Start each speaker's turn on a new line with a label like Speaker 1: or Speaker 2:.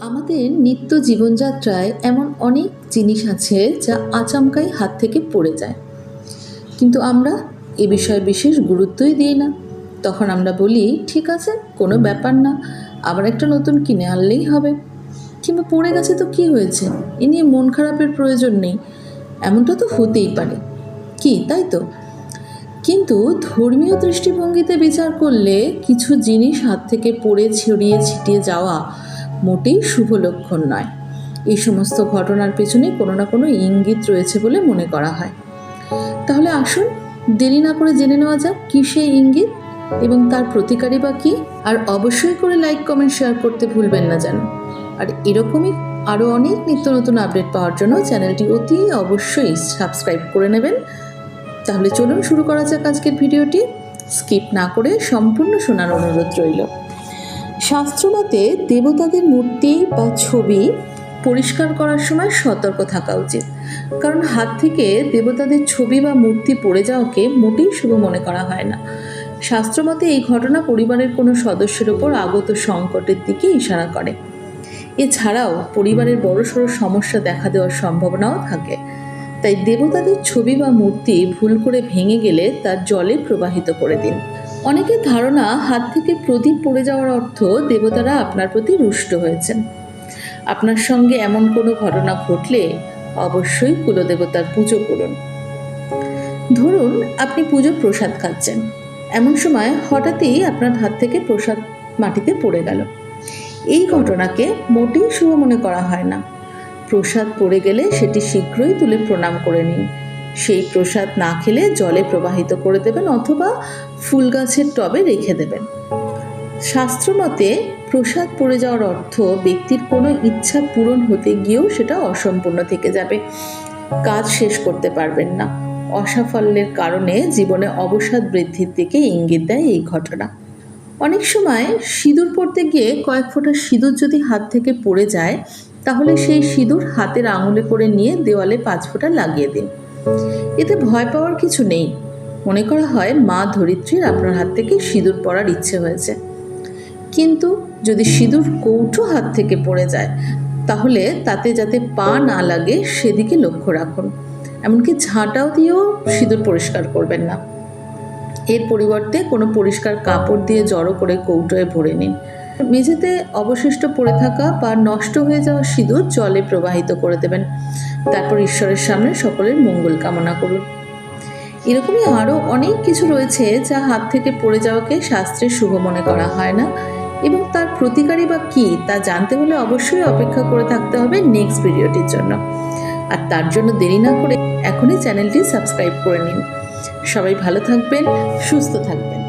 Speaker 1: আমাদের নিত্য জীবনযাত্রায় এমন অনেক জিনিস আছে যা আচমকাই হাত থেকে পড়ে যায়। কিন্তু আমরা এ বিষয়ে বিশেষ গুরুত্বই দিই না। তখন আমরা বলি, ঠিক আছে, কোনো ব্যাপার না, আবার একটা নতুন কিনে আনলেই হবে। কিংবা, পড়ে গেছে তো কি হয়েছে? এ নিয়ে মন খারাপের প্রয়োজন নেই। এমনটা তো হতেই পারে। কি, তাই তো? কিন্তু ধর্মীয় দৃষ্টিভঙ্গিতে বিচার করলে কিছু জিনিস হাত থেকে পড়ে, ছড়িয়ে, ছিটিয়ে যাওয়া মোটেই শুভ লক্ষণ নয়। এই সমস্ত ঘটনার পেছনে কোনো না কোনো ইঙ্গিত রয়েছে বলে মনে করা হয়। তাহলে আসুন, দেরি না করে জেনে নেওয়া যাক কী সেই ইঙ্গিত এবং তার প্রতিকারই বা কী। আর অবশ্যই করে লাইক, কমেন্ট, শেয়ার করতে ভুলবেন না যেন। আর এরকমই আরও অনেক নিত্য নতুন আপডেট পাওয়ার জন্য চ্যানেলটি অতি অবশ্যই সাবস্ক্রাইব করে নেবেন। তাহলে চলুন শুরু করা যাক আজকের ভিডিওটি। স্কিপ না করে সম্পূর্ণ শোনার অনুরোধ রইল। শাস্ত্রমতে দেবতাদের মূর্তি বা ছবি পরিষ্কার করার সময় সতর্ক থাকা উচিত। কারণ হাত থেকে দেবতাদের ছবি বা মূর্তি পড়ে যাওয়াকে মোটেই শুভ মনে করা হয় না। শাস্ত্রমতে এই ঘটনা পরিবারের কোনো সদস্যের ওপর আগত সংকটের দিকে ইশারা করে। এছাড়াও পরিবারের বড়সড় সমস্যা দেখা দেওয়ার সম্ভাবনাও থাকে। তাই দেবতাদের ছবি বা মূর্তি ভুল করে ভেঙে গেলে তার জলে প্রবাহিত করে দিন। অনেকের ধারণা হাত থেকে প্রদীপ পড়ে যাওয়ার অর্থ দেবতারা আপনার প্রতি রুষ্ট হয়েছেন। আপনার সঙ্গে এমন কোনো ঘটনা ঘটলে অবশ্যই কুলদেবতার পুজো করুন। ধরুন, আপনি পুজো প্রসাদ খাচ্ছেন। এমন সময় হঠাৎই আপনার হাত থেকে প্রসাদ মাটিতে পড়ে গেল। এই ঘটনাকে মোটেই শুভ মনে করা হয় না। প্রসাদ পড়ে গেলে সেটি শীঘ্রই তুলে প্রণাম করে নিন। সেই প্রসাদ না খেলে জলে প্রবাহিত করে দেবেন অথবা ফুল গাছের টবে রেখে দেবেন। শাস্ত্রমতে প্রসাদ পড়ে যাওয়ার অর্থ ব্যক্তির কোনো ইচ্ছা পূরণ হতে গিয়েও সেটা অসম্পূর্ণ থেকে যাবে। কাজ শেষ করতে পারবেন না। অসাফল্যের কারণে জীবনে অবসাদ বৃদ্ধির দিকে ইঙ্গিত দেয় এই ঘটনা। অনেক সময় সিঁদুর পড়তে গিয়ে কয়েক ফোঁটা সিঁদুর যদি হাত থেকে পড়ে যায়, তাহলে সেই সিঁদুর হাতের আঙুলে করে নিয়ে দেওয়ালে পাঁচ ফোঁটা লাগিয়ে দিন। এতে ভয় পাওয়ার কিছু নেই। মনে করা হয় মা ধরিত্রীর আপনার হাত থেকে সিঁদুর পরার ইচ্ছে হয়েছে। কিন্তু যদি সিঁদুর কৌটো হাত থেকে পড়ে যায়, তাহলে তাতে যাতে পা না লাগে সেদিকে লক্ষ্য রাখুন। এমনকি ঝাঁটাও দিয়েও সিঁদুর পরিষ্কার করবেন না। এর পরিবর্তে কোনো পরিষ্কার কাপড় দিয়ে জড়ো করে কৌটোয় ভরে নিন। মেঝেতে অবশিষ্ট পড়ে থাকা বা নষ্ট হয়ে যাওয়া সিঁদুর জলে প্রবাহিত করে দেবেন। তারপর ঈশ্বরের সামনে সকলের মঙ্গল কামনা করুন। এরকমই আরও অনেক কিছু রয়েছে যা হাত থেকে পড়ে যাওয়াকে শাস্ত্রে শুভ মনে করা হয় না। এবং তার প্রতিকারই বা কী তা জানতে হলে অবশ্যই অপেক্ষা করে থাকতে হবে নেক্সট ভিডিওটির জন্য। আর তার জন্য দেরি না করে এখনই চ্যানেলটি সাবস্ক্রাইব করে নিন। সবাই ভালো থাকবেন, সুস্থ থাকবেন।